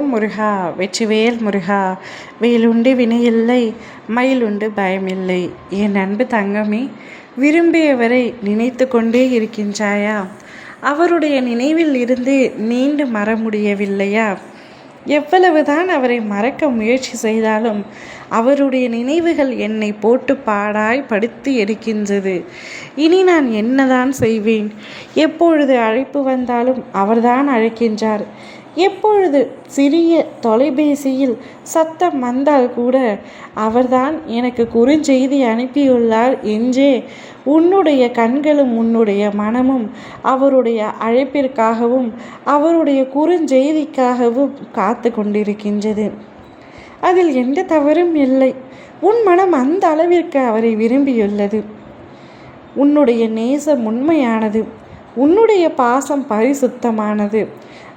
ஓம் முருகா வெற்றிவேல் முருகா வேலுண்டு வினையில்லை மயிலுண்டு பயமில்லை. என் அன்பு தங்கமே விரும்பியவரை நினைத்து கொண்டே இருக்கின்றாயா? அவருடைய நினைவில் இருந்து நீண்டு மற முடியவில்லையா? எவ்வளவுதான் அவரை மறக்க முயற்சி செய்தாலும் அவருடைய நினைவுகள் என்னை போட்டு பாடாய் படுத்து எடுக்கின்றது இனி நான் என்னதான் செய்வேன்? எப்பொழுது அழைப்பு வந்தாலும் அவர்தான் அழைக்கின்றார். எப்பொழுது சிறிய தொலைபேசியில் சத்தம் வந்தால் கூட அவர்தான் எனக்கு குறுஞ்செய்தி அனுப்பியுள்ளார் என்றே உன்னுடைய கண்களும் உன்னுடைய மனமும் அவருடைய அழைப்பிற்காகவும் அவருடைய குறுஞ்செய்திக்காகவும் காத்து கொண்டிருக்கின்றது. அதில் எந்த தவறும் இல்லை. உன் மனம் அந்த அளவிற்கு அவரை விரும்பியுள்ளது. உன்னுடைய நேசம் உண்மையானது. உன்னுடைய பாசம் பரிசுத்தமானது.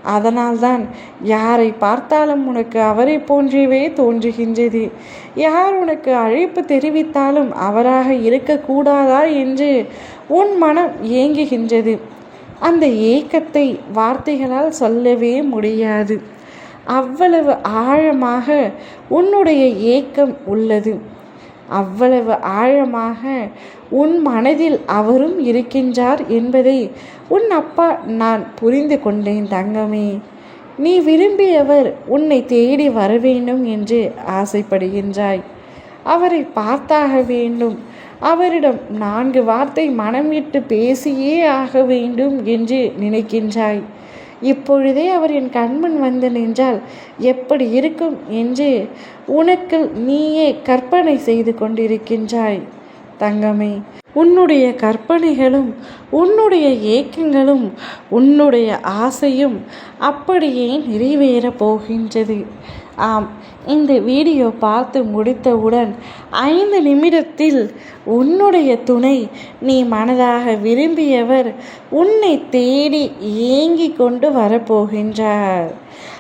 அதனால்தான் யாரை பார்த்தாலும் உனக்கு அவரை போன்றவே தோன்றுகின்றது. யார் உனக்கு அழைப்பு தெரிவித்தாலும் அவராக இருக்கக்கூடாதா என்று உன் மனம் ஏங்குகின்றது. அந்த ஏக்கத்தை வார்த்தைகளால் சொல்லவே முடியாது. அவ்வளவு ஆழமாக உன்னுடைய ஏக்கம் உள்ளது. அவ்வளவு ஆழமாக உன் மனதில் அவரும் இருக்கின்றார் என்பதை உன் அப்பா நான் புரிந்து கொண்டேன் தங்கமே. நீ விரும்பியவர் உன்னை தேடி வர வேண்டும் என்று ஆசைப்படுகின்றாய். அவரை பார்த்தாக வேண்டும். அவரிடம் நான்கு வார்த்தை மனம் விட்டு பேசியே ஆக வேண்டும் என்று நினைக்கின்றாய். இப்பொழுதே அவர் என் கண்முன் வந்து நின்றால் எப்படி இருக்கும் என்று உனக்கு நீயே கற்பனை செய்து கொண்டிருக்கின்றாய் தங்கமே. உன்னுடைய கற்பனைகளும் உன்னுடைய ஏக்கங்களும் உன்னுடைய ஆசையும் அப்படியே நிறைவேறப் போகின்றது. ஆம் இந்த வீடியோ பார்த்து முடித்தவுடன் ஐந்து நிமிடத்தில் உன்னுடைய துணை நீ மனதாக விரும்பியவர் உன்னை தேடி ஏங்கி கொண்டு வரப்போகின்றார்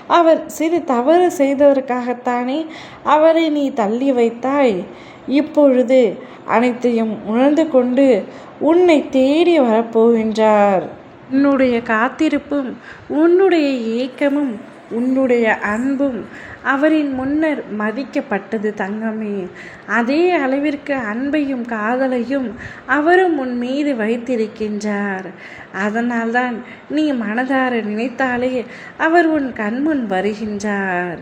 அவர் சிறு தவறு செய்ததற்காகத்தானே அவரை நீ தள்ளி வைத்தாய். இப்பொழுது அனைத்தையும் உணர்ந்து கொண்டு உன்னை தேடி வரப்போகின்றார். உன்னுடைய காத்திருப்பும் உன்னுடைய ஏக்கமும் உன்னுடைய அன்பும் அவரின் முன்னர் மதிக்கப்பட்டது தங்கமே. அதே அளவிற்கு அன்பையும் காதலையும் அவரும் உன் மீது வைத்திருக்கின்றார். அதனால்தான் நீ மனதார நினைத்தாலே அவர் உன் கண்முன் வருகின்றார்.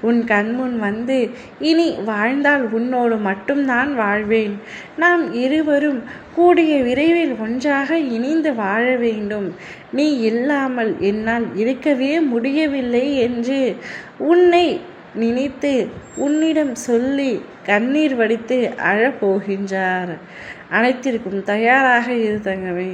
உன் கண்முன் வந்து இனி வாழ்ந்தால் உன்னோடு மட்டும்தான் வாழ்வேன். நாம் இருவரும் கூடிய விரைவில் ஒன்றாக இணைந்து வாழ வேண்டும். நீ இல்லாமல் என்னால் இருக்கவே முடியவில்லை என்று உன்னை நினைத்து உன்னிடம் சொல்லி கண்ணீர் வடித்து அழப்போகின்றார். அனைத்திற்கும் தயாராக இருந்தங்கவே